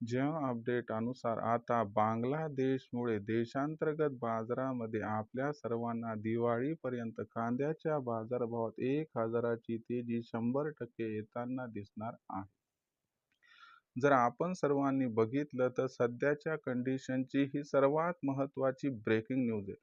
ज्या अपडेट अनुसार आता बांगलादेशमुळे देशांतर्गत बाजारामध्ये आपल्या सर्वांना दिवाळीपर्यंत कांद्याच्या बाजारभावात एक हजाराची तेजी शंभर टक्के येताना दिसणार आहे. जर आपण सर्वांनी बघितलं तर सध्याच्या कंडिशनची ही सर्वात महत्त्वाची ब्रेकिंग न्यूज आहे.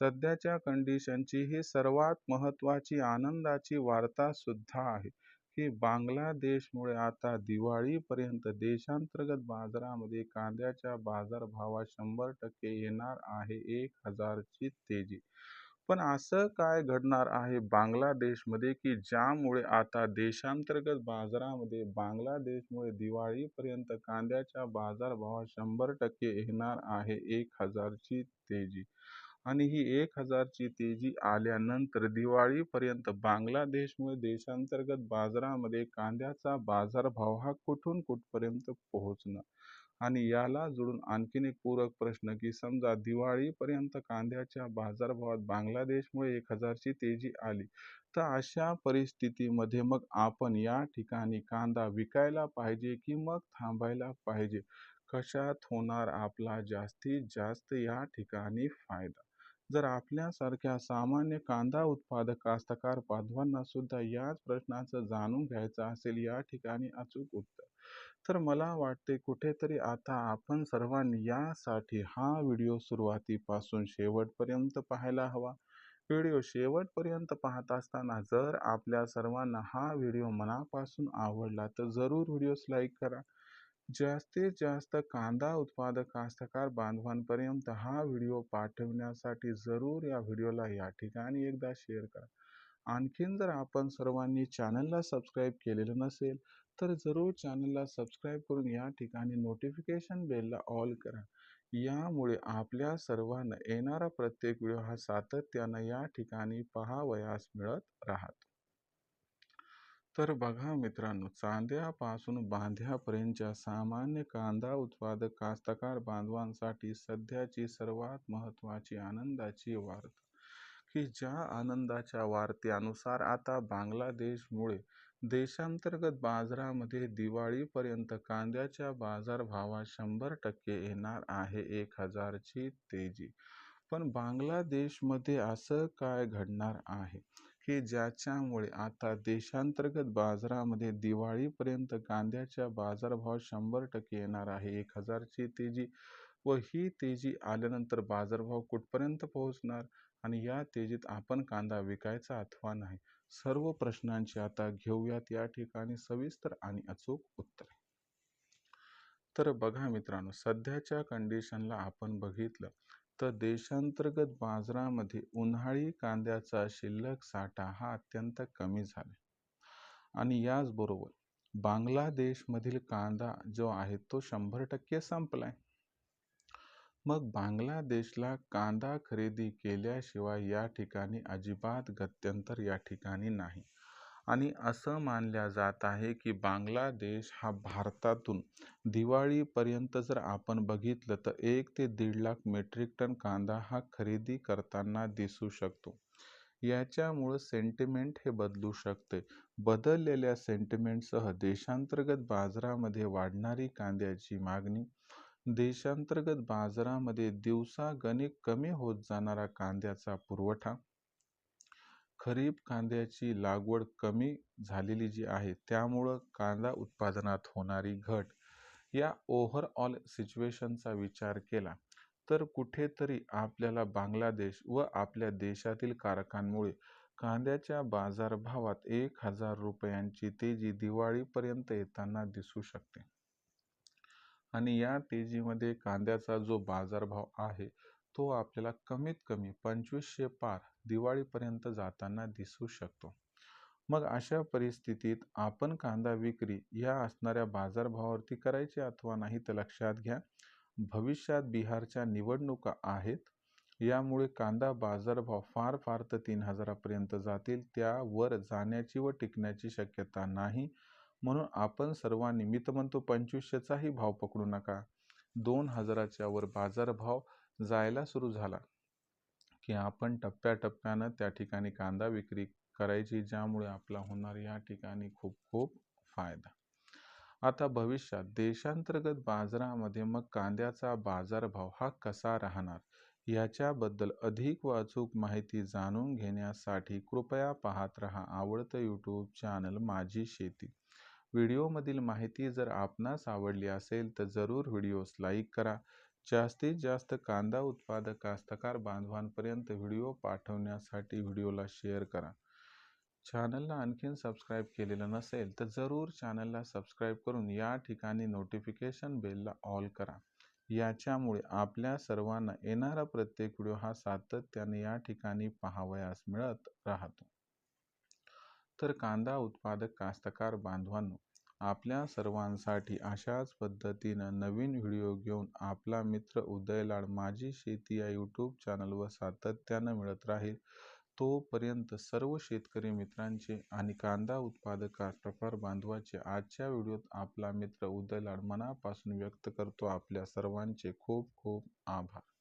सध्याच्या कंडिशनची ही सर्वात महत्त्वाची आनंदाची वार्ता सुद्धा आहे. की बांगलादेशमुळे आता दिवाळीपर्यंत देशांतर्गत बाजारामध्ये कांद्याच्या बाजारभावात शंभर टक्के येणार आहे एक हजारची तेजी. पण असं काय घडणार आहे बांगलादेशमध्ये की ज्यामुळे आता देशांतर्गत बाजारामध्ये बांगलादेशमुळे दिवाळीपर्यंत कांद्याच्या बाजारभावात शंभर टक्के येणार आहे एक हजारची तेजी? आणि ही एक हजारची तेजी आल्यानंतर दिवाळीपर्यंत बांगलादेशमुळे देशांतर्गत बाजारामध्ये कांद्याचा बाजारभाव हा कुठून कुठपर्यंत पोहोचणार? आणि याला जोडून आणखीन एक पूरक प्रश्न की समजा दिवाळीपर्यंत कांद्याच्या बाजारभावात बांगलादेशमुळे एक हजारची तेजी आली तर अशा परिस्थितीमध्ये मग आपण या ठिकाणी कांदा विकायला पाहिजे की मग थांबायला पाहिजे? कशात होणार आपला जास्तीत जास्त या ठिकाणी फायदा? जर आपल्यासारख्या सामान्य कांदा उत्पादक कास्तकार बांधवांना सुद्धा याच प्रश्नाचं जाणून घ्यायचं असेल या ठिकाणी अचूक उत्तर. तर मला वाटते कुठेतरी आता आपण सर्वांनी यासाठी हा व्हिडिओ सुरुवातीपासून शेवटपर्यंत पाहायला हवा. व्हिडिओ शेवटपर्यंत पाहत असताना जर आपल्या सर्वांना हा व्हिडिओ मनापासून आवडला तर जरूर व्हिडिओस लाईक करा. जास्तीत जास्त कांदा उत्पादक कास्तकार बांधवांपर्यंत हा व्हिडिओ पाठवण्यासाठी जरूर या व्हिडिओला या ठिकाणी एकदा शेअर करा. आणखीन जर आपण सर्वांनी चॅनलला सबस्क्राईब केलेलं नसेल तर जरूर चॅनलला सबस्क्राईब करून या ठिकाणी नोटिफिकेशन बेलला ऑल करा. यामुळे आपल्या सर्वांना येणारा प्रत्येक व्हिडिओ हा सातत्यानं या ठिकाणी पहावयास मिळत राहतो. तर बघा मित्रांनो चांद्यापासून बांध्यापर्यंतच्या सामान्य कांदा उत्पादक कास्तकार बांधवांसाठी सध्याची सर्वात महत्त्वाची आनंदाची वार्ता की ज्या आनंदाच्या वार्त्यानुसार आता बांगलादेशमुळे देशांतर्गत बाजारामध्ये दिवाळीपर्यंत कांद्याच्या बाजारभावात शंभर टक्के येणार आहे एक हजारची तेजी. पण बांगलादेशमध्ये असं काय घडणार आहे? की ज्याच्यामुळे आता देशांतर्गत बाजारामध्ये दिवाळीपर्यंत कांद्याच्या बाजारभाव शंभर टक्के येणार आहे. एक हजारची तेजी व ही तेजी आल्यानंतर बाजारभाव कुठपर्यंत पोहोचणार? आणि या तेजीत आपण कांदा विकायचा अथवा नाही? सर्व प्रश्नांची आता घेऊयात या ठिकाणी सविस्तर आणि अचूक उत्तरे. तर बघा मित्रांनो सध्याच्या कंडिशनला आपण बघितलं तर देशांतर्गत बाजारामध्ये उन्हाळी कांद्याचा शिल्लक साठा हा अत्यंत कमी झाला. आणि याचबरोबर बांगलादेशमधील कांदा जो आहे तो शंभर टक्के संपलाय. मग बांगलादेशला कांदा खरेदी केल्याशिवाय या ठिकाणी अजिबात गत्यंतर या ठिकाणी नाही. आणि असं मानल्या जात आहे की बांगलादेश हा भारतातून दिवाळीपर्यंत जर आपण बघितलं तर एक ते दीड लाख मेट्रिक टन कांदा हा खरेदी करताना दिसू शकतो. याच्यामुळं सेंटिमेंट हे बदलू शकते. बदललेल्या सेंटिमेंटसह देशांतर्गत बाजारामध्ये वाढणारी कांद्याची मागणी देशांतर्गत बाजारामध्ये दिवसागणिक कमी होत जाणारा कांद्याचा पुरवठा खरीप कांद्याची लागवड कमी झालेली जी आहे त्यामुळं कांदा उत्पादनात होणारी घट या ओव्हरऑल सिच्युएशनचा विचार केला तर कुठेतरी आपल्याला बांगलादेश व आपल्या देशातील कारकांमुळे कांद्याच्या बाजारभावात एक हजार रुपयांची तेजी दिवाळीपर्यंत येताना दिसू शकते. आणि या तेजीमध्ये कांद्याचा जो बाजारभाव आहे तो आपल्याला कमीत कमी पंचवीसशे पार दिवाळीपर्यंत जाताना दिसू शकतो. मग अशा परिस्थितीत आपण कांदा विक्री या असणाऱ्या बाजारभावावरती करायची अथवा नाही तर लक्षात घ्या. भविष्यात बिहारच्या निवडणुका आहेत. यामुळे कांदा बाजारभाव फार फार तर तीन हजारापर्यंत जातील. त्यावर जाण्याची व टिकण्याची शक्यता नाही. म्हणून आपण सर्वांनी मी तर म्हणतो पंचवीसशेचाही भाव पकडू नका. दोन हजाराच्या वर बाजारभाव जायला सुरू झाला. की आपण टप्प्याटप्प्यानं त्या ठिकाणी कांदा विक्री करायची ज्यामुळे आपला होणार या ठिकाणी खूप खूप फायदा. आता भविष्यात देशांतर्गत बाजारामध्ये मग कांद्याचा बाजारभाव हा कसा राहणार? याच्याबद्दल अधिक व अचूक माहिती जाणून घेण्यासाठी कृपया पाहत रहा आवडतं यूट्यूब चॅनल माझी शेती. व्हिडिओमधील माहिती जर आपणास आवडली असेल तर जरूर व्हिडिओस लाईक करा. जास्तीत जास्त कांदा उत्पादक कास्तकार बांधवांपर्यंत व्हिडिओ पाठवण्यासाठी व्हिडिओला शेअर करा. चॅनलला आणखीन सबस्क्राईब केलेलं नसेल तर जरूर चॅनलला सबस्क्राईब करून या ठिकाणी नोटिफिकेशन बेलला ऑल करा. याच्यामुळे आपल्या सर्वांना येणारा प्रत्येक व्हिडिओ हा सातत्याने या ठिकाणी पाहावयास मिळत राहतो. तर कांदा उत्पादक कास्तकार बांधवांनो आपल्या सर्वांसाठी अशाच पद्धतीनं नवीन व्हिडिओ घेऊन आपला मित्र उदयलाड माझी शेती या यूट्यूब चॅनलवर सातत्यानं मिळत राहील. तोपर्यंत सर्व शेतकरी मित्रांचे आणि कांदा उत्पादका कास्तकार बांधवाचे आजच्या व्हिडिओत आपला मित्र उदयलाड मनापासून व्यक्त करतो. आपल्या सर्वांचे खूप खूप आभार.